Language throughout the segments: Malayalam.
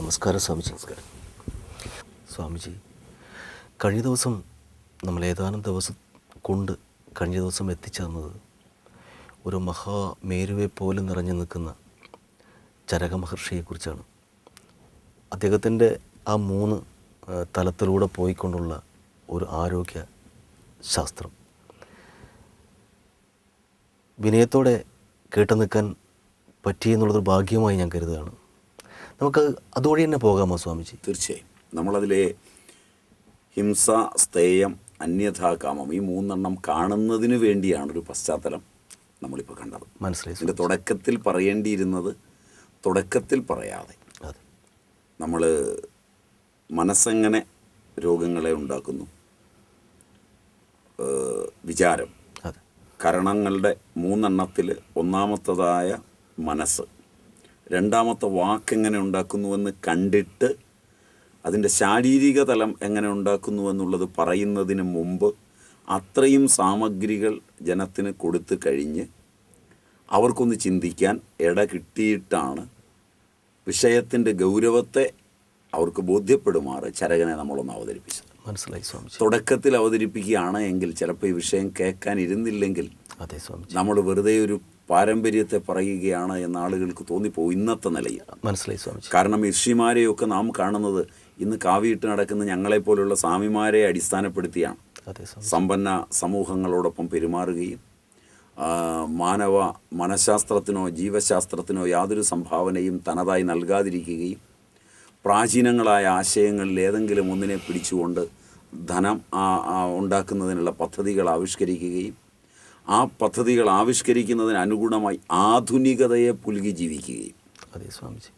നമസ്കാരം സ്വാമിജി നമസ്കാരം. സ്വാമിജി കഴിഞ്ഞ ദിവസം നമ്മൾ ഏതാനും ദിവസം കൊണ്ട് കഴിഞ്ഞ ദിവസം എത്തിച്ചേർന്നത് ഒരു മഹാമേരുവെ പോലെ നിറഞ്ഞു നിൽക്കുന്ന ചരക മഹർഷിയെക്കുറിച്ചാണ് അദ്ദേഹത്തിന്റെ ആ മൂന്ന് തലത്തിലൂടെ പോയിക്കൊണ്ടുള്ള ഒരു ആരോഗ്യ ശാസ്ത്രം. വിനയത്തോടെ കേട്ടു നിൽക്കാൻ പറ്റിയെന്നുള്ളതൊരു ഭാഗ്യമായി ഞാൻ കരുതുകയാണ്. നമുക്ക് അതുവഴി തന്നെ പോകാമോ സ്വാമിജി? തീർച്ചയായും. നമ്മളതിലെ ഹിംസ സ്തേയം അന്യഥാകാമം ഈ മൂന്നെണ്ണം കാണുന്നതിന് വേണ്ടിയാണ് ഒരു പശ്ചാത്തലം നമ്മളിപ്പോൾ കണ്ടത്. മനസ്സിലായി ഇതിന്റെ തുടക്കത്തിൽ പറയേണ്ടിയിരുന്നത് തുടക്കത്തിൽ പറയാതെ നമ്മൾ മനസ്സെങ്ങനെ രോഗങ്ങളെ ഉണ്ടാക്കുന്നു വിചാരം കരണങ്ങളുടെ മൂന്നെണ്ണത്തിൽ ഒന്നാമത്തതായ മനസ്സ് രണ്ടാമത്തെ വാക്ക് എങ്ങനെ ഉണ്ടാക്കുന്നുവെന്ന് കണ്ടിട്ട് അതിന്റെ ശാരീരിക തലം എങ്ങനെ ഉണ്ടാക്കുന്നുവെന്നുള്ളത് പറയുന്നതിന് മുമ്പ് അത്രയും സാമഗ്രികൾ ജനത്തിന് കൊടുത്തു കഴിഞ്ഞ് അവർക്കൊന്ന് ചിന്തിക്കാൻ ഇട കിട്ടിയിട്ടാണ് വിഷയത്തിന്റെ ഗൗരവത്തെ അവർക്ക് ബോധ്യപ്പെടുമാറ് ചരകനെ നമ്മളൊന്ന് അവതരിപ്പിച്ചത്. മനസ്സിലായി സ്വാമി തുടക്കത്തിൽ അവതരിപ്പിക്കുകയാണ് എങ്കിൽ ചിലപ്പോൾ ഈ വിഷയം കേൾക്കാൻ ഇരുന്നില്ലെങ്കിൽ അതെ സ്വാമി നമ്മൾ വെറുതെ ഒരു പാരമ്പര്യത്തെ പറയുകയാണ് എന്ന ആളുകൾക്ക് തോന്നിപ്പോ ഇന്നത്തെ നിലയിൽ. മനസ്സിലായി സ്വാമി കാരണം ഋഷിമാരെയൊക്കെ നാം കാണുന്നത് ഇന്ന് കാവിയിട്ട് നടക്കുന്ന ഞങ്ങളെപ്പോലുള്ള സ്വാമിമാരെ അടിസ്ഥാനപ്പെടുത്തിയാണ്. സമ്പന്ന സമൂഹങ്ങളോടൊപ്പം പെരുമാറുകയും മാനവ മനഃശാസ്ത്രത്തിനോ ജീവശാസ്ത്രത്തിനോ യാതൊരു സംഭാവനയും തനതായി നൽകാതിരിക്കുകയും പ്രാചീനങ്ങളായ ആശയങ്ങളിൽ ഏതെങ്കിലും ഒന്നിനെ പിടിച്ചുകൊണ്ട് ധനം ഉണ്ടാക്കുന്നതിനുള്ള പദ്ധതികൾ ആവിഷ്കരിക്കുകയും ആ പദ്ധതികൾ ആവിഷ്കരിക്കുന്നതിന് അനുഗുണമായി ആധുനികതയെ പുലുകി ജീവിക്കുകയും. അതെ സ്വാമിജി.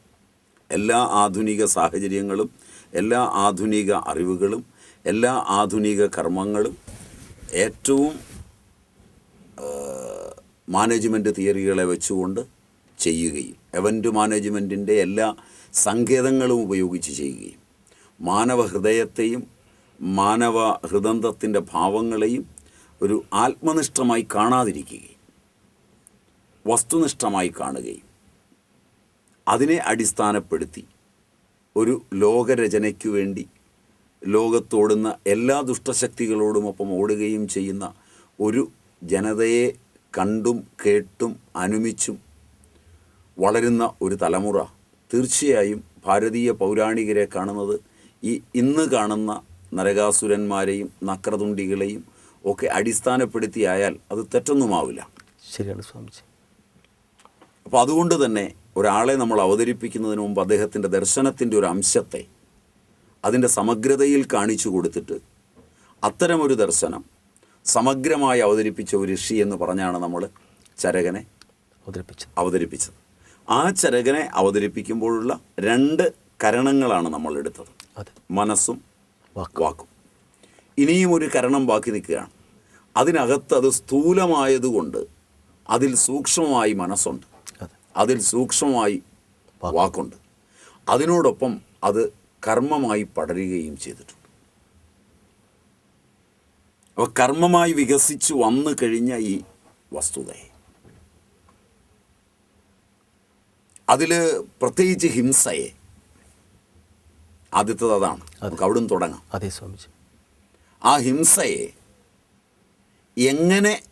എല്ലാ ആധുനിക സാഹചര്യങ്ങളും എല്ലാ ആധുനിക അറിവുകളും എല്ലാ ആധുനിക കർമ്മങ്ങളും ഏറ്റവും മാനേജ്മെന്റ് തിയറികളെ വെച്ചുകൊണ്ട് ചെയ്യുകയും എവന്റ് മാനേജ്മെന്റിന്റെ എല്ലാ സങ്കേതങ്ങളും ഉപയോഗിച്ച് ചെയ്യുകയും മാനവ ഹൃദയത്തെയും മാനവ ഹൃദന്തത്തിന്റെ ഭാവങ്ങളെയും ഒരു ആത്മനിഷ്ഠമായി കാണാതിരിക്കുകയും വസ്തുനിഷ്ഠമായി കാണുകയും അതിനെ അടിസ്ഥാനപ്പെടുത്തി ഒരു ലോകരചനയ്ക്കു വേണ്ടി ലോകത്തോടുന്ന എല്ലാ ദുഷ്ടശക്തികളോടുമൊപ്പം ഓടുകയും ചെയ്യുന്ന ഒരു ജനതയെ കണ്ടും കേട്ടും അനുമിച്ചും വളരുന്ന ഒരു തലമുറ തീർച്ചയായും ഭാരതീയ പൗരാണികരെ കാണുന്നത് ഈ ഇന്ന് കാണുന്ന നരകാസുരന്മാരെയും നക്രതുണ്ടികളെയും ഒക്കെ അടിസ്ഥാനപ്പെടുത്തിയായാൽ അത് തെറ്റൊന്നുമാവില്ല. ശരിയാണ് സ്വാമിജി. അപ്പോൾ അതുകൊണ്ട് തന്നെ ഒരാളെ നമ്മൾ അവതരിപ്പിക്കുന്നതിന് മുമ്പ് അദ്ദേഹത്തിന്റെ ദർശനത്തിന്റെ ഒരു അംശത്തെ അതിന്റെ സമഗ്രതയിൽ കാണിച്ചു കൊടുത്തിട്ട് അത്തരമൊരു ദർശനം സമഗ്രമായി അവതരിപ്പിച്ച ഒരു ഋഷി എന്ന് പറഞ്ഞാണ് നമ്മൾ ചരകനെ അവതരിപ്പിച്ചത്. അവതരിപ്പിച്ചത്. ആ ചരകനെ അവതരിപ്പിക്കുമ്പോഴുള്ള രണ്ട് കരണങ്ങളാണ് നമ്മൾ എടുത്തത് മനസ്സും വാക്കും. ഇനിയും ഒരു കരണം ബാക്കി നിൽക്കുകയാണ്. അതിനകത്ത് അത് സ്ഥൂലമായതുകൊണ്ട് അതിൽ സൂക്ഷ്മമായി മനസ്സുണ്ട്. അതിൽ സൂക്ഷ്മമായി വാക്കുണ്ട്. അതിനോടൊപ്പം അത് കർമ്മമായി പടരുകയും ചെയ്തിട്ടുണ്ട്. അപ്പോൾ കർമ്മമായി വികസിച്ചു വന്നു കഴിഞ്ഞ ഈ വസ്തുതയെ. അതിൽ പ്രത്യേകിച്ച് ഹിംസയെ. ആദ്യത്തത് അതാണ്. നമുക്ക് അവിടുന്ന് തുടങ്ങാം. അതേ സ്വാമിജി. ആ ഹിംസയെ എങ്ങനെ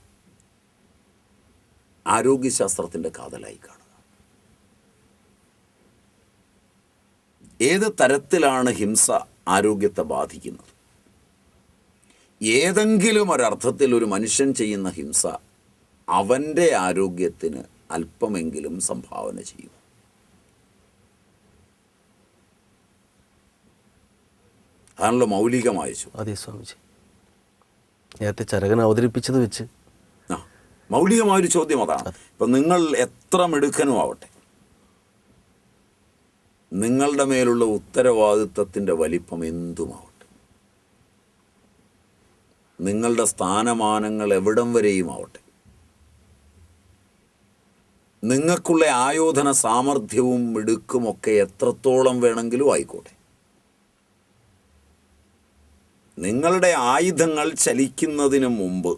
ആരോഗ്യശാസ്ത്രത്തിന്റെ കാതലായി കാണുക? ഏത് തരത്തിലാണ് ഹിംസ ആരോഗ്യത്തെ ബാധിക്കുന്നത്? ഏതെങ്കിലും ഒരർത്ഥത്തിൽ ഒരു മനുഷ്യൻ ചെയ്യുന്ന ഹിംസ അവന്റെ ആരോഗ്യത്തിന് അല്പമെങ്കിലും സംഭാവന ചെയ്യും അതാണല്ലോ മൗലികമായ വായിച്ചു അതെ സ്വാമിജി. നേരത്തെ ചരകൻ അവതരിപ്പിച്ചത് വെച്ച്. ആ മൗലികമായൊരു ചോദ്യം അതാണ്. ഇപ്പം നിങ്ങൾ എത്ര മിടുക്കനും ആവട്ടെ. നിങ്ങളുടെ മേലുള്ള ഉത്തരവാദിത്വത്തിന്റെ വലിപ്പം എന്തുമാവട്ടെ. നിങ്ങളുടെ സ്ഥാനമാനങ്ങൾ എവിടം വരെയും ആവട്ടെ. നിങ്ങൾക്കുള്ള ആയോധന സാമർഥ്യവും മിടുക്കുമൊക്കെ എത്രത്തോളം വേണമെങ്കിലും ആയിക്കോട്ടെ. നിങ്ങളുടെ ആയുധങ്ങൾ ചലിക്കുന്നതിന് മുമ്പ്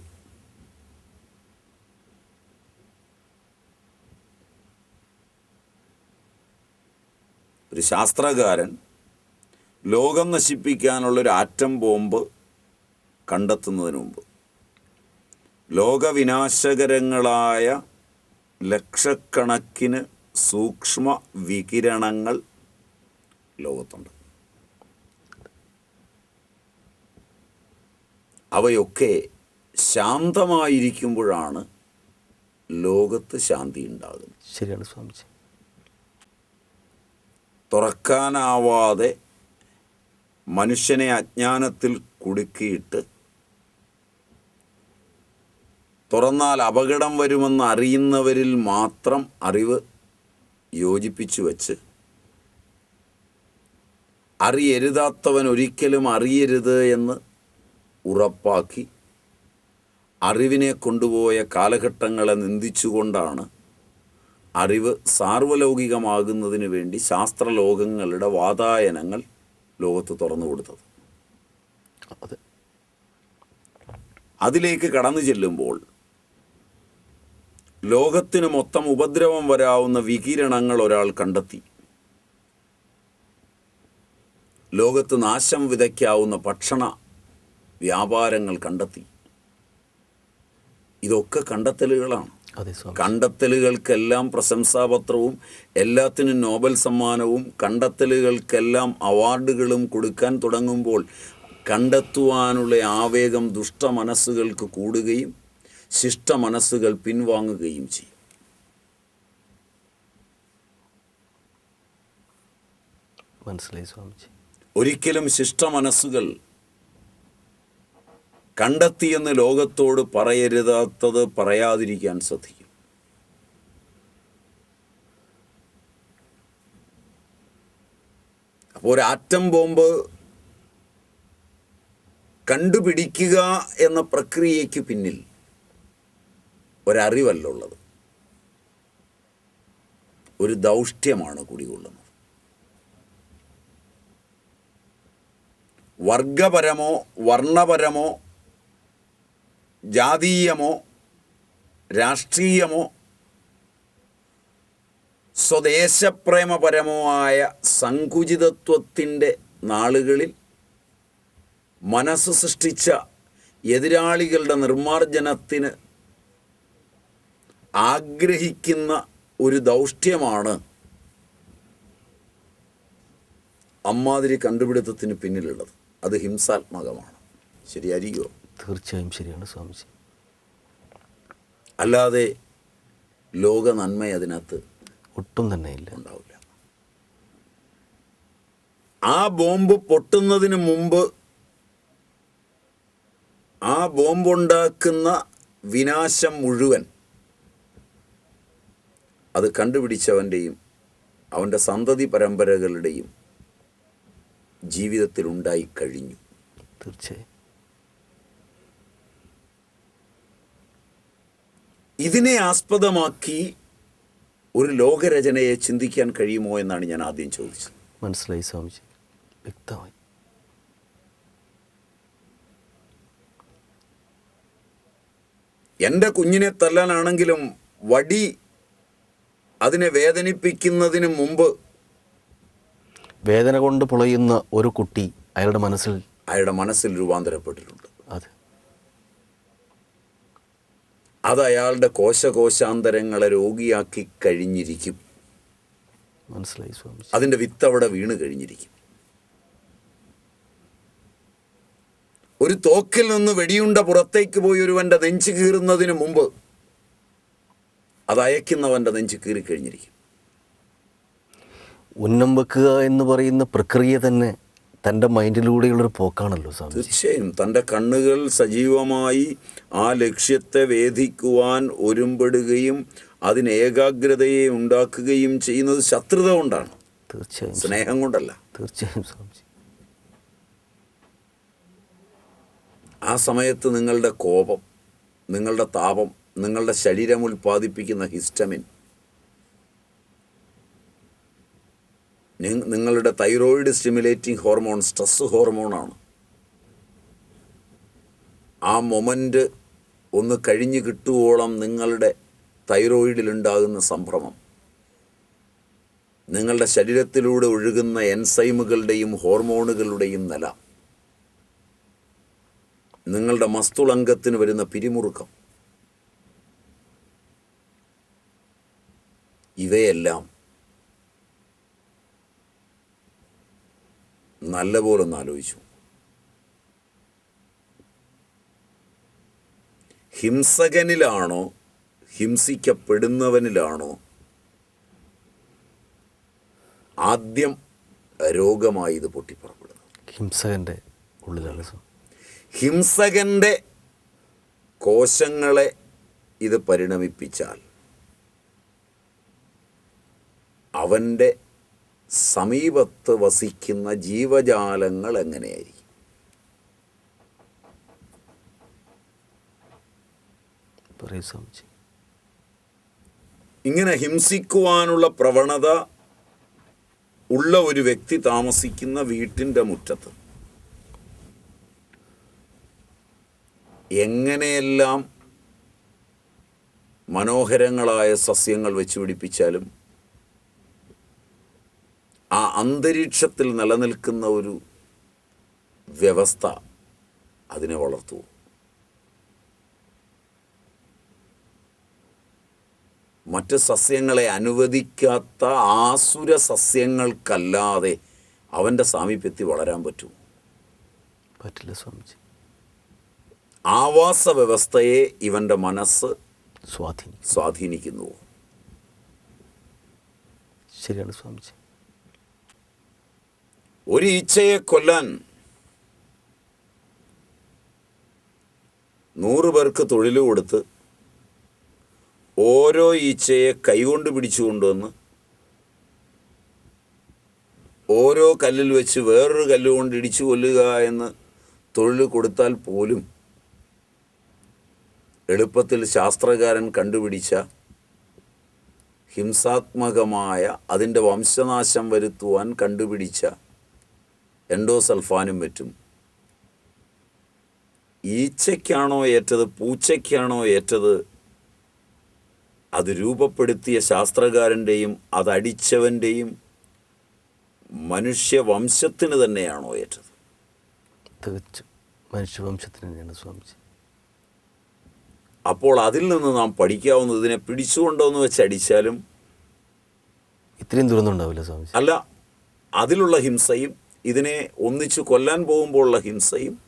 ഒരു ശാസ്ത്രകാരൻ ലോകം നശിപ്പിക്കാനുള്ളൊരു ആറ്റം ബോംബ് കണ്ടെത്തുന്നതിന് മുമ്പ് ലോകവിനാശകരങ്ങളായ ലക്ഷക്കണക്കിന് സൂക്ഷ്മ വികിരണങ്ങൾ ലോകത്തുണ്ട്. അവയൊക്കെ ശാന്തമായിരിക്കുമ്പോഴാണ് ലോകത്ത് ശാന്തി ഉണ്ടാകുന്നത് ശരിയാണ് സ്വാമിജി. തുറക്കാനാവാതെ മനുഷ്യനെ അജ്ഞാനത്തിൽ കുടുക്കിയിട്ട് തുറന്നാൽ അപകടം വരുമെന്ന് അറിയുന്നവരിൽ മാത്രം അറിവ് യോജിപ്പിച്ചു വച്ച് അറിയരുതാത്തവൻ ഒരിക്കലും അറിയരുത് എന്ന് ഉറപ്പാക്കി അറിവിനെ കൊണ്ടുപോയ കാലഘട്ടങ്ങളെ നിന്ദിച്ചുകൊണ്ടാണ് അറിവ് സാർവലൗകികമാകുന്നതിന് വേണ്ടി ശാസ്ത്രലോകങ്ങളുടെ വാതായനങ്ങൾ ലോകത്ത് തുറന്നു കൊടുത്തത്. അതിലേക്ക് കടന്നു ചെല്ലുമ്പോൾ ലോകത്തിന് മൊത്തം ഉപദ്രവം വരാവുന്ന വികിരണങ്ങൾ ഒരാൾ കണ്ടെത്തി. ലോകത്ത് നാശം വിതയ്ക്കാവുന്ന ഭക്ഷണ വ്യാപാരങ്ങൾ കണ്ടെത്തി. ഇതൊക്കെ കണ്ടെത്തലുകളാണ്. കണ്ടെത്തലുകൾക്കെല്ലാം പ്രശംസാപത്രവും എല്ലാത്തിനും നോബൽ സമ്മാനവും കണ്ടെത്തലുകൾക്കെല്ലാം അവാർഡുകളും കൊടുക്കാൻ തുടങ്ങുമ്പോൾ കണ്ടെത്തുവാനുള്ള ആവേഗം ദുഷ്ട മനസ്സുകൾക്ക് കൂടുകയും ശിഷ്ട മനസ്സുകൾ പിൻവാങ്ങുകയും ചെയ്യും. മനസ്സിലായി സ്വാമിജി. ഒരിക്കലും ശിഷ്ട മനസ്സുകൾ കണ്ടെത്തിയെന്ന് ലോകത്തോട് പറയരുതാത്തത് പറയാതിരിക്കാൻ ശ്രദ്ധിക്കും. അപ്പോൾ ഒരു ആറ്റം ബോംബ് കണ്ടുപിടിക്കുക എന്ന പ്രക്രിയയ്ക്ക് പിന്നിൽ ഒരറിവല്ല ഉള്ളത്. ഒരു ദൗഷ്ട്യമാണ് കുടികൊള്ളുന്നത് വർഗപരമോ വർണപരമോ ജാതീയമോ രാഷ്ട്രീയമോ സ്വദേശപ്രേമപരമോ ആയ സങ്കുചിതത്വത്തിന്റെ നാളുകളിൽ മനസ്സ് സൃഷ്ടിച്ച എതിരാളികളുടെ നിർമ്മാർജനത്തിന് ആഗ്രഹിക്കുന്ന ഒരു ദൗഷ്ട്യമാണ് അമ്മാതിരി കണ്ടുപിടുത്തത്തിന് പിന്നിലുള്ളത്. അത് ഹിംസാത്മകമാണ്. ശരിയായിരിക്കുമോ തീർച്ചയായും ശരിയാണ് സ്വാമിജി. അല്ലാതെ ലോക നന്മ അതിനകത്ത് ഒട്ടും തന്നെ ഇല്ല ഉണ്ടാവില്ല. ആ ബോംബ് പൊട്ടുന്നതിന് മുമ്പ് ആ ബോംബുണ്ടാക്കുന്ന വിനാശം മുഴുവൻ അത് കണ്ടുപിടിച്ചവന്റെയും അവന്റെ സന്തതി പരമ്പരകളുടെയും ജീവിതത്തിൽ ഉണ്ടായി കഴിഞ്ഞു. തീർച്ചയായും. ഇതിനെ ആസ്പദമാക്കി ഒരു ലോകരചനയെ ചിന്തിക്കാൻ കഴിയുമോ എന്നാണ് ഞാൻ ആദ്യം ചോദിച്ചത്. മനസ്സിലായി സ്വാമിജി. വ്യക്തമായി. എന്റെ കുഞ്ഞിനെ തല്ലാനാണെങ്കിലും വടി അതിനെ വേദനിപ്പിക്കുന്നതിന് മുമ്പ് വേദന കൊണ്ട് പുളയുന്ന ഒരു കുട്ടി അയാളുടെ മനസ്സിൽ അയാളുടെ മനസ്സിൽ രൂപാന്തരപ്പെട്ടിട്ടുണ്ട്. അതെ അയാളുടെ കോശകോശാന്തരങ്ങളെ രോഗിയാക്കി കഴിഞ്ഞിരിക്കും. മനസ്സിലായി സ്വാമി. അതിന്റെ വിത്ത് അവിടെ വീണ് കഴിഞ്ഞിരിക്കും. ഒരു തോക്കിൽ നിന്ന് വെടിയുണ്ട പുറത്തേക്ക് പോയി ഒരുവന്റെ നെഞ്ച് കീറുന്നതിന് മുമ്പ് അത് അയക്കുന്നവന്റെ നെഞ്ച് കീറിക്കഴിഞ്ഞിരിക്കും. ഉന്നം വെക്കുക എന്ന് പറയുന്ന പ്രക്രിയ തന്നെ തന്റെ മൈൻഡിലൂടെയുള്ളൊരു പോക്കാണല്ലോ സ്വാമി തീർച്ചയായും. തന്റെ കണ്ണുകൾ സജീവമായി ആ ലക്ഷ്യത്തെ വേദിക്കുവാൻ ഒരുമ്പെടുകയും അതിന് ഏകാഗ്രതയെ ഉണ്ടാക്കുകയും ചെയ്യുന്നത് ശത്രുത കൊണ്ടാണ്. തീർച്ചയായും സ്നേഹം കൊണ്ടല്ല. തീർച്ചയായും സ്വാമിജി. ആ സമയത്ത് നിങ്ങളുടെ കോപം നിങ്ങളുടെ താപം നിങ്ങളുടെ ശരീരം ഉൽപ്പാദിപ്പിക്കുന്ന ഹിസ്റ്റമിൻ നിങ്ങളുടെ തൈറോയിഡ് സ്റ്റിമുലേറ്റിംഗ് ഹോർമോൺ സ്ട്രെസ് ഹോർമോണാണ്. ആ മൊമെന്റ് ഒന്ന് കഴിഞ്ഞ് കിട്ടുവോളം നിങ്ങളുടെ തൈറോയിഡിലുണ്ടാകുന്ന സംഭ്രമം. നിങ്ങളുടെ ശരീരത്തിലൂടെ ഒഴുകുന്ന എൻസൈമുകളുടെയും ഹോർമോണുകളുടെയും നില. നിങ്ങളുടെ മസ്തുളങ്കത്തിന് വരുന്ന പിരിമുറുക്കം. ഇവയെല്ലാം നല്ലപോലെ ഒന്ന് ആലോചിച്ചു. ഹിംസകനിലാണോ ഹിംസിക്കപ്പെടുന്നവനിലാണോ ആദ്യം രോഗമായി ഇത് പൊട്ടിപ്പുറപ്പെടുന്നത്? ഹിംസകന്റെ ഉള്ളിലാണ് ഹിംസകന്റെ കോശങ്ങളെ ഇത് പരിണമിപ്പിച്ചാൽ അവന്റെ സമീപത്ത് വസിക്കുന്ന ജീവജാലങ്ങൾ എങ്ങനെയായിരിക്കും? ഇങ്ങനെ ഹിംസിക്കുവാനുള്ള പ്രവണത ഉള്ള ഒരു വ്യക്തി താമസിക്കുന്ന വീട്ടിന്റെ മുറ്റത്ത് എങ്ങനെയെല്ലാം മനോഹരങ്ങളായ സസ്യങ്ങൾ വെച്ച് പിടിപ്പിച്ചാലും ആ അന്തരീക്ഷത്തിൽ നിലനിൽക്കുന്ന ഒരു വ്യവസ്ഥ അതിനെ വളർത്തു മറ്റ് സസ്യങ്ങളെ അനുവദിക്കാത്ത ആസുര സസ്യങ്ങൾക്കല്ലാതെ അവന്റെ സാമീപ്യത്തിൽ വളരാൻ പറ്റൂ പറ്റില്ല സ്വാമിജി. ആവാസ വ്യവസ്ഥയെ ഇവന്റെ മനസ്സ് സ്വാധീനി സ്വാധീനിക്കുന്നു ശരിയാണ് സ്വാമിജി. ഒരു ഈച്ചയെ കൊല്ലാൻ നൂറ് പേർക്ക് തൊഴിൽ കൊടുത്ത് ഓരോ ഈച്ചയെ കൈകൊണ്ട് പിടിച്ചു കൊണ്ടുവന്ന് ഓരോ കല്ലിൽ വെച്ച് വേറൊരു കല്ലുകൊണ്ട് ഇടിച്ചു കൊല്ലുക എന്ന് തൊഴിൽ കൊടുത്താൽ പോലും എളുപ്പത്തിൽ ശാസ്ത്രകാരൻ കണ്ടുപിടിച്ച ഹിംസാത്മകമായ അതിന്റെ വംശനാശം വരുത്തുവാൻ കണ്ടുപിടിച്ച എൻഡോസൾഫാനും മറ്റും ഈച്ചയ്ക്കാണോ ഏറ്റത് പൂച്ചയ്ക്കാണോ ഏറ്റത്? അത് രൂപപ്പെടുത്തിയ ശാസ്ത്രകാരന്റെയും അതടിച്ചവന്റെയും മനുഷ്യവംശത്തിന് തന്നെയാണോ ഏറ്റത്? തികച്ചും മനുഷ്യവംശത്തിന് തന്നെയാണ് സ്വാമിജി. അപ്പോൾ അതിൽ നിന്ന് നാം പഠിക്കാവുന്നത് ഇതിനെ പിടിച്ചുകൊണ്ടോന്ന് വെച്ച് അടിച്ചാലും ഇത്രയും ദുരന്തം ഉണ്ടാവില്ല സ്വാമിജി. അല്ല അതിലുള്ള ഹിംസയും ഇതിനെ ഒന്നിച്ചു കൊല്ലാൻ പോകുമ്പോഴുള്ള ഹിംസയും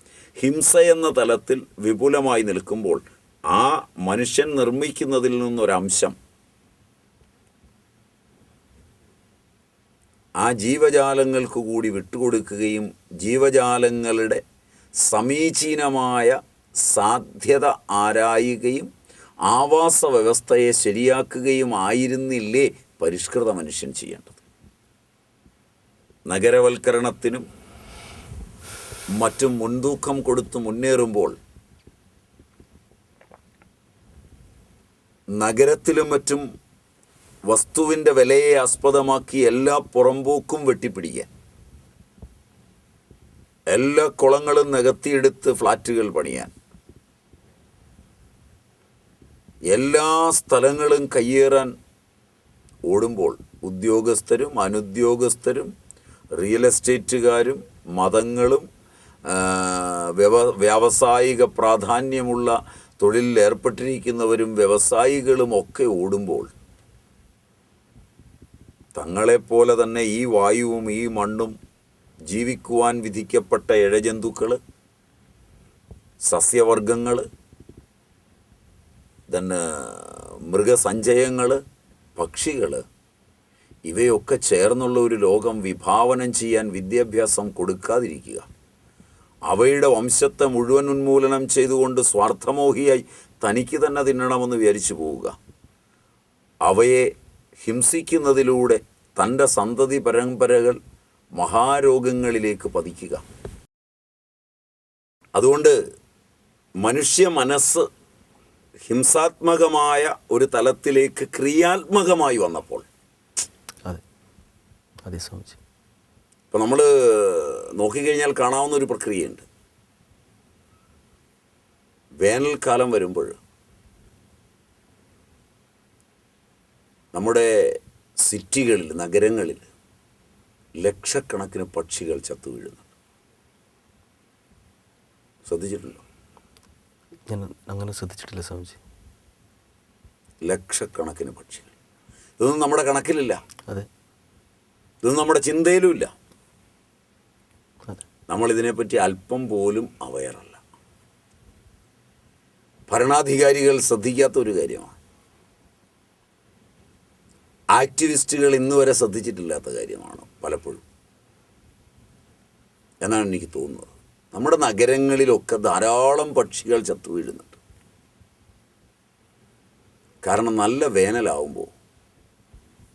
ഹിംസ എന്ന തലത്തിൽ വിപുലമായി നിൽക്കുമ്പോൾ ആ മനുഷ്യൻ നിർമ്മിക്കുന്നതിൽ നിന്നൊരംശം. ആ ജീവജാലങ്ങൾക്ക് കൂടി വിട്ടുകൊടുക്കുകയും ജീവജാലങ്ങളുടെ സമീചീനമായ സാധ്യത ആരായുകയും ആവാസ വ്യവസ്ഥയെ ശരിയാക്കുകയും ആയിരുന്നില്ലേ പരിഷ്കൃത മനുഷ്യൻ ചെയ്യേണ്ടത്? നഗരവൽക്കരണത്തിനും മറ്റും മുൻതൂക്കം കൊടുത്ത് മുന്നേറുമ്പോൾ നഗരത്തിലും മറ്റും വസ്തുവിന്റെ വിലയെ ആസ്പദമാക്കി എല്ലാ പുറമ്പോക്കും വെട്ടിപ്പിടിക്കാൻ എല്ലാ കുളങ്ങളും നികത്തിയെടുത്ത് ഫ്ലാറ്റുകൾ പണിയാൻ എല്ലാ സ്ഥലങ്ങളും കയ്യേറാൻ ഓടുമ്പോൾ ഉദ്യോഗസ്ഥരും അനുദ്യോഗസ്ഥരും റിയൽ എസ്റ്റേറ്റുകാരും മതങ്ങളും വ്യവ വ്യാവസായിക പ്രാധാന്യമുള്ള തൊഴിലിൽ ഏർപ്പെട്ടിരിക്കുന്നവരും വ്യവസായികളും ഒക്കെ ഓടുമ്പോൾ തങ്ങളെപ്പോലെ തന്നെ ഈ വായുവും ഈ മണ്ണും ജീവിക്കുവാൻ വിധിക്കപ്പെട്ട ഇഴജന്തുക്കൾ സസ്യവർഗങ്ങൾ തന്നെ മൃഗസഞ്ചയങ്ങൾ പക്ഷികൾ ഇവയൊക്കെ ചേർന്നുള്ള ഒരു ലോകം വിഭാവനം ചെയ്യാൻ വിദ്യാഭ്യാസം കൊടുക്കാതിരിക്കുക. അവയുടെ വംശത്തെ മുഴുവൻ ഉന്മൂലനം ചെയ്തുകൊണ്ട് സ്വാർത്ഥമോഹിയായി തനിക്ക് തന്നെ തിന്നണമെന്ന് വിചാരിച്ചു പോവുക. അവയെ ഹിംസിക്കുന്നതിലൂടെ തന്റെ സന്തതി പരമ്പരകൾ മഹാരോഗങ്ങളിലേക്ക് പതിക്കുക. അതുകൊണ്ട് മനുഷ്യ മനസ്സ് ഹിംസാത്മകമായ ഒരു തലത്തിലേക്ക് ക്രിയാത്മകമായി വന്നപ്പോൾ അതെ സ്വാമിജി. ഇപ്പം നമ്മൾ നോക്കിക്കഴിഞ്ഞാൽ കാണാവുന്ന ഒരു പ്രക്രിയയുണ്ട് വേനൽക്കാലം വരുമ്പോൾ നമ്മുടെ സിറ്റികളിൽ നഗരങ്ങളിൽ ലക്ഷക്കണക്കിന് പക്ഷികൾ ചത്തു വീഴുന്നുണ്ട്. ശ്രദ്ധിച്ചിട്ടുണ്ടോ? ഞാൻ അങ്ങനെ ശ്രദ്ധിച്ചിട്ടില്ല സ്വാമിജി. ലക്ഷക്കണക്കിന് പക്ഷികൾ. ഇതൊന്നും നമ്മുടെ കണക്കിലില്ല. അതെ. ഇതൊന്നും നമ്മുടെ ചിന്തയിലുമില്ല. ഇതിനെപ്പറ്റി അല്പം പോലും അവയറല്ല. ഭരണാധികാരികൾ ശ്രദ്ധിക്കാത്ത ഒരു കാര്യമാണ്. ആക്ടിവിസ്റ്റുകൾ ഇന്ന് വരെ ശ്രദ്ധിച്ചിട്ടില്ലാത്ത കാര്യമാണ് പലപ്പോഴും. എന്നാണ് എനിക്ക് തോന്നുന്നത്. നമ്മുടെ നഗരങ്ങളിലൊക്കെ ധാരാളം പക്ഷികൾ ചത്തു വീഴുന്നുണ്ട്. കാരണം നല്ല വേനലാവുമ്പോൾ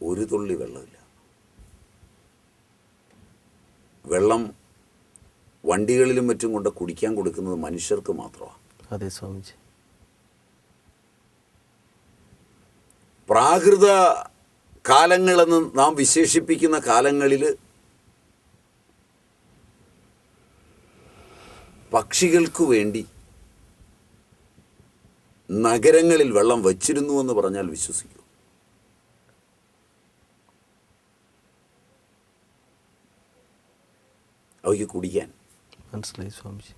ഒരു തുള്ളി വെള്ളമില്ല. വെള്ളം വണ്ടികളിലും മറ്റും കൊണ്ട് കുടിക്കാൻ കൊടുക്കുന്നത് മനുഷ്യർക്ക് മാത്രമാണ്. അതെ സ്വാമിജി. പ്രാകൃത കാലങ്ങളെന്ന് നാം വിശേഷിപ്പിക്കുന്ന കാലങ്ങളിൽ പക്ഷികൾക്ക് വേണ്ടി നഗരങ്ങളിൽ വെള്ളം വച്ചിരുന്നു എന്ന് പറഞ്ഞാൽ വിശ്വസിക്കൂ. അവയ്ക്ക് കുടിക്കാൻ. മനസ്സിലായി സ്വാമിജി.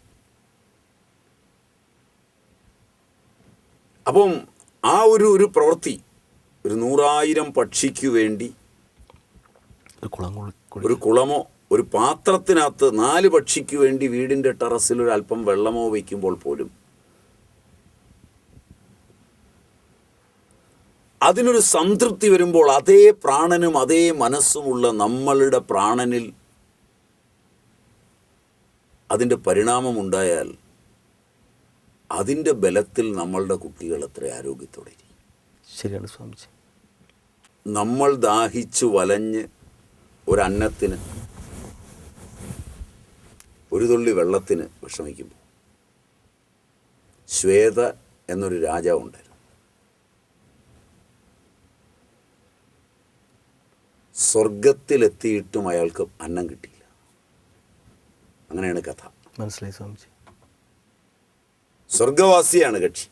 അപ്പം ആ ഒരു ഒരു പ്രവൃത്തി ഒരു നൂറായിരം പക്ഷിക്ക് വേണ്ടി ഒരു കുളം കുളി കുളി ഒരു കുളമോ ഒരു പാത്രത്തിനകത്ത് നാല് പക്ഷിക്ക് വേണ്ടി വീടിന്റെ ടെറസിൽ ഒരു അല്പം വെള്ളമോ വയ്ക്കുമ്പോൾ പോലും അതിനൊരു സംതൃപ്തി വരുമ്പോൾ അതേ പ്രാണനും അതേ മനസ്സുമുള്ള നമ്മളുടെ പ്രാണനിൽ അതിന്റെ പരിണാമമുണ്ടായാൽ അതിന്റെ ബലത്തിൽ നമ്മളുടെ കുട്ടികൾ അത്ര ആരോഗ്യത്തോടെ ഇരിക്കും ശരിയാണ് സ്വാമിജി. നമ്മൾ ദാഹിച്ചു വലഞ്ഞ് ഒരന്നത്തിന് ഒരു തുള്ളി വെള്ളത്തിന് വിഷമിക്കുമ്പോൾ ശ്വേത എന്നൊരു രാജാവ് രാജാവുണ്ടായിരുന്നു. സ്വർഗത്തിലെത്തിയിട്ടും അയാൾക്ക് അന്നം കിട്ടിയില്ല അങ്ങനെയാണ് കഥ. മനസ്സിലായി സ്വാമിജി. സ്വർഗവാസിയാണ് കക്ഷി.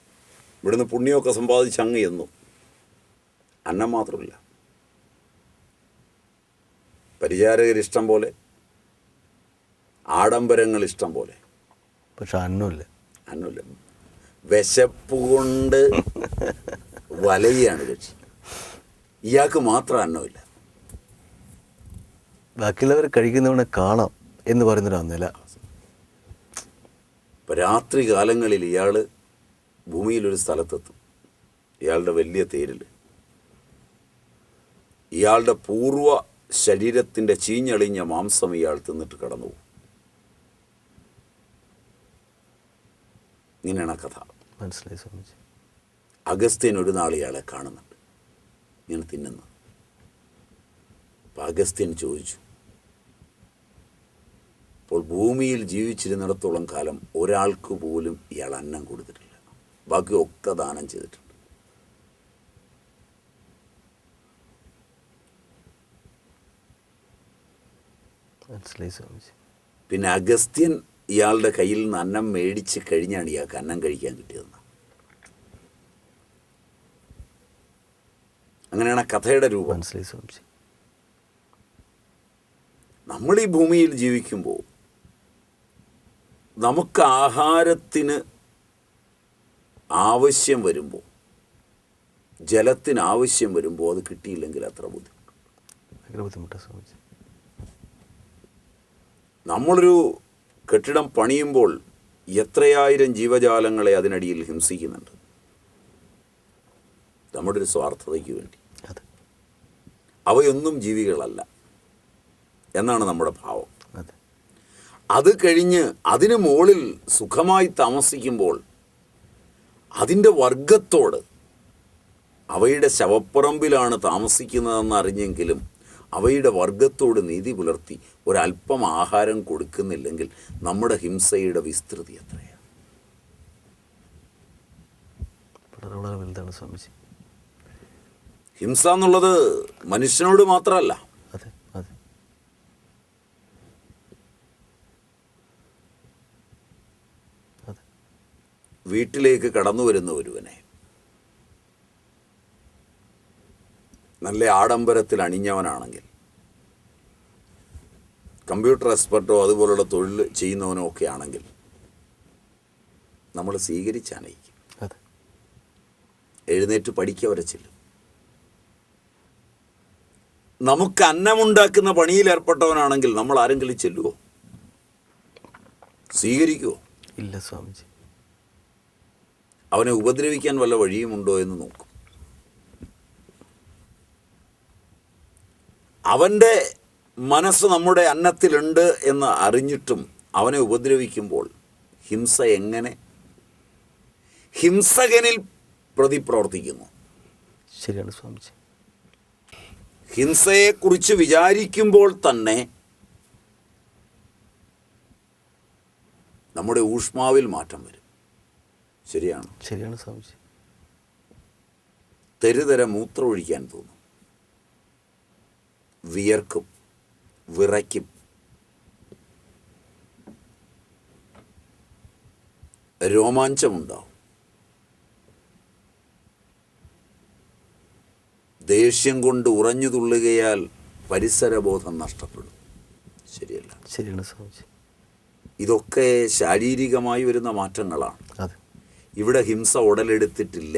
ഇവിടുന്ന് പുണ്യമൊക്കെ സമ്പാദിച്ച് അങ്ങ് എന്നു അന്നം മാത്രമില്ല. പരിചാരകർ ഇഷ്ടം പോലെ ആഡംബരങ്ങൾ ഇഷ്ടം പോലെ. പക്ഷെ അന്നമില്ല. അന്നമില്ല. വിശപ്പ് കൊണ്ട് വലയാണ് കക്ഷി. ഇയാൾക്ക് മാത്രം അന്നമില്ല. ബാക്കിയുള്ളവർ കഴിക്കുന്നവനെ കാണാം. എന്ന് പറയുന്നൊരു നില ഇപ്പം രാത്രി കാലങ്ങളിൽ ഇയാൾ ഭൂമിയിലൊരു സ്ഥലത്തെത്തും. ഇയാളുടെ വലിയ തേരിൽ ഇയാളുടെ പൂർവ ശരീരത്തിന്റെ ചീഞ്ഞളിഞ്ഞ മാംസം ഇയാൾ തിന്നിട്ട് കടന്നു പോകും. ഇങ്ങനെയാണ് കഥ. മനസ്സിലായി സ്വാമിജി. അഗസ്ത്യൻ ഒരു നാൾ ഇയാളെ കാണുന്നുണ്ട്. ഇങ്ങനെ തിന്നുന്നു. അപ്പം അഗസ്ത്യൻ ചോദിച്ചു അപ്പോൾ ഭൂമിയിൽ ജീവിച്ചിരുന്നിടത്തോളം കാലം ഒരാൾക്ക് പോലും ഇയാൾ അന്നം കൊടുത്തിട്ടില്ല. ബാക്കി ഒക്കെ ദാനം ചെയ്തിട്ടുണ്ട്. പിന്നെ അഗസ്ത്യൻ ഇയാളുടെ കയ്യിൽ നിന്ന് അന്നം മേടിച്ച് കഴിഞ്ഞാണ് ഇയാൾക്ക് അന്നം കഴിക്കാൻ കിട്ടിയതെന്ന്. അങ്ങനെയാണ് കഥയുടെ രൂപം. നമ്മൾ ഈ ഭൂമിയിൽ ജീവിക്കുമ്പോൾ നമുക്ക് ആഹാരത്തിന് ആവശ്യം വരുമ്പോൾ ജലത്തിന് ആവശ്യം വരുമ്പോൾ അത് കിട്ടിയില്ലെങ്കിൽ അത്ര ബുദ്ധിമുട്ട്. ബുദ്ധിമുട്ടാണ് നമ്മളൊരു കെട്ടിടം പണിയുമ്പോൾ എത്രയായിരം ജീവജാലങ്ങളെ അതിനടിയിൽ ഹിംസിക്കുന്നുണ്ട്. നമ്മുടെ ഒരു സ്വാർത്ഥതയ്ക്ക് വേണ്ടി. അവയൊന്നും ജീവികളല്ല. എന്നാണ് നമ്മുടെ ഭാവം. അതെ കഴിഞ്ഞ് അതിന് മുകളിൽ സുഖമായി താമസിക്കുമ്പോൾ അതിന്റെ വർഗത്തോട് അവയുടെ ശവപ്പറമ്പിലാണ് താമസിക്കുന്നതെന്ന് അറിഞ്ഞെങ്കിലും അവയുടെ വർഗത്തോട് നീതി പുലർത്തി ഒരല്പം ആഹാരം കൊടുക്കുന്നില്ലെങ്കിൽ നമ്മുടെ ഹിംസയുടെ വിസ്തൃതി എത്രയാണ്? വളരെ വളരെ വലുതാണ് സ്വാമിജി. ഹിംസ എന്നുള്ളത് മനുഷ്യനോട് മാത്രമല്ല അതെ അതെ അതെ വീട്ടിലേക്ക് കടന്നു വരുന്ന ഒരുവനെ. നല്ല ആഡംബരത്തിൽ അണിഞ്ഞവനാണെങ്കിൽ. കമ്പ്യൂട്ടർ എക്സ്പെർട്ടോ അതുപോലുള്ള തൊഴിൽ ചെയ്യുന്നവനോ ഒക്കെ ആണെങ്കിൽ നമ്മൾ സ്വീകരിച്ചാനയിക്കും അതെ. എഴുന്നേറ്റ് പഠിക്കവരെ ചെല്ലും. നമുക്ക് അന്നമുണ്ടാക്കുന്ന പണിയിൽ ഏർപ്പെട്ടവനാണെങ്കിൽ നമ്മൾ ആരെങ്കിലും ചെല്ലുവോ? സ്വീകരിക്കുവോ? ഇല്ല സ്വാമിജി. അവനെ ഉപദ്രവിക്കാൻ വല്ല വഴിയുമുണ്ടോ എന്ന് നോക്കും. അവന്റെ മനസ്സ് നമ്മുടെ അന്നത്തിലുണ്ട് എന്ന് അറിഞ്ഞിട്ടും അവനെ ഉപദ്രവിക്കുമ്പോൾ ഹിംസ എങ്ങനെ? ഹിംസകനിൽ പ്രതി പ്രവർത്തിക്കുന്നു. ശരിയാണ് സ്വാമിജി. ഹിംസയെക്കുറിച്ച് വിചാരിക്കുമ്പോൾ തന്നെ നമ്മുടെ ഊഷ്മാവിൽ മാറ്റം വരും. ശരിയാണ്. ശരിയാണ് സ്വാമിജി. തെരുതര മൂത്രം ഒഴിക്കാൻ തോന്നും. വിയർക്കും വിറയ്ക്കും. രോമാഞ്ചമുണ്ടാവും. ദേഷ്യം കൊണ്ട് ഉറഞ്ഞു തുള്ളുകയാൽ പരിസരബോധം നഷ്ടപ്പെടും. ശരിയല്ല. ശരിയാണ് സ്വാമിജി. ഇതൊക്കെ ശാരീരികമായി വരുന്ന മാറ്റങ്ങളാണ്. അതെ. ഇവിടെ ഹിംസ ഉടലെടുത്തിട്ടില്ല.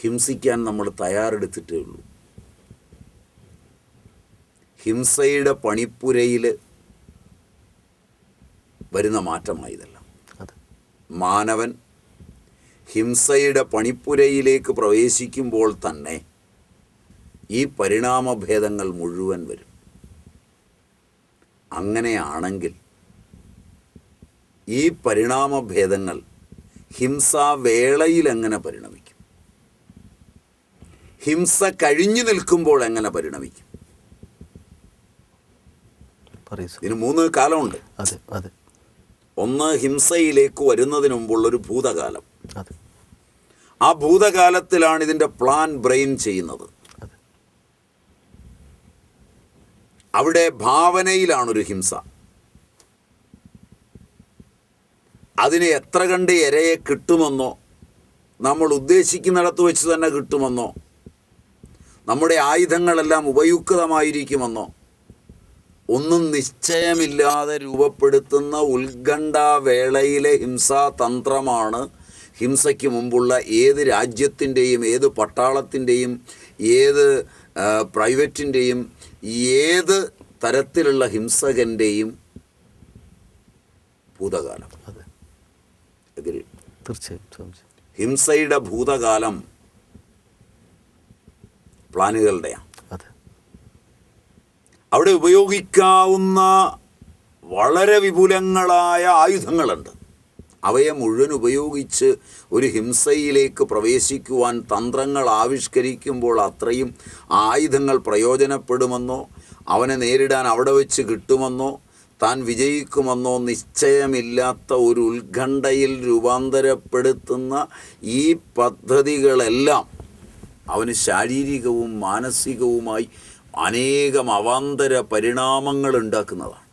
ഹിംസിക്കാൻ നമ്മൾ തയ്യാറെടുത്തിട്ടേ ഉള്ളൂ. ഹിംസയുടെ പണിപ്പുരയിൽ വരുന്ന മാറ്റമായതല്ല മാനവൻ ഹിംസയുടെ പണിപ്പുരയിലേക്ക് പ്രവേശിക്കുമ്പോൾ തന്നെ ഈ പരിണാമഭേദങ്ങൾ മുഴുവൻ വരും. അങ്ങനെയാണെങ്കിൽ ഈ പരിണാമഭേദങ്ങൾ ഹിംസാവേളയിൽ എങ്ങനെ പരിണമിക്കും? ഹിംസ കഴിഞ്ഞു നിൽക്കുമ്പോൾ എങ്ങനെ പരിണമിക്കും? ഇതിന് മൂന്ന് കാലമുണ്ട്. അതെ അതെ. ഒന്ന് ഹിംസയിലേക്ക് വരുന്നതിന് മുമ്പുള്ളൊരു ഭൂതകാലം. അതെ. ആ ഭൂതകാലത്തിലാണ് ഇതിന്റെ പ്ലാൻ ബ്രെയിൻ ചെയ്യുന്നത്. അവിടെ അവിടെ ഭാവനയിലാണൊരു ഹിംസ. അതിന് എത്ര കണ്ട് ഇരയെ കിട്ടുമെന്നോ നമ്മൾ ഉദ്ദേശിക്കുന്നിടത്ത് വെച്ച് തന്നെ കിട്ടുമെന്നോ നമ്മുടെ ആയുധങ്ങളെല്ലാം ഉപയുക്തമായിരിക്കുമെന്നോ ഒന്നും നിശ്ചയമില്ലാതെ രൂപപ്പെടുത്തുന്ന ഉത്കണ്ഠാവേളയിലെ ഹിംസാതന്ത്രമാണ് ഹിംസയ്ക്ക് മുമ്പുള്ള ഏത് രാജ്യത്തിന്റെയും ഏത് പട്ടാളത്തിന്റെയും ഏത് പ്രൈവറ്റിന്റെയും ഏത് തരത്തിലുള്ള ഹിംസകന്റെയും ഭൂതകാലം. തീർച്ചയായും ഹിംസയുടെ ഭൂതകാലം പ്ലാനുകളുടെയാണ്. അതെ. അവിടെ ഉപയോഗിക്കാവുന്ന വളരെ വിപുലങ്ങളായ ആയുധങ്ങളുണ്ട്. അവയെ മുഴുവൻ ഉപയോഗിച്ച് ഒരു ഹിംസയിലേക്ക് പ്രവേശിക്കുവാൻ തന്ത്രങ്ങൾ ആവിഷ്കരിക്കുമ്പോൾ അത്രയും ആയുധങ്ങൾ പ്രയോജനപ്പെടുമെന്നോ അവനെ നേരിടാൻ അവിടെ വെച്ച് കിട്ടുമെന്നോ താൻ വിജയിക്കുമെന്നോ നിശ്ചയമില്ലാത്ത ഒരു ഉത്കണ്ഠയിൽ രൂപാന്തരപ്പെടുത്തുന്ന ഈ പദ്ധതികളെല്ലാം അവന് ശാരീരികവും മാനസികവുമായി അനേകം അവാന്തര പരിണാമങ്ങൾ ഉണ്ടാക്കുന്നതാണ്.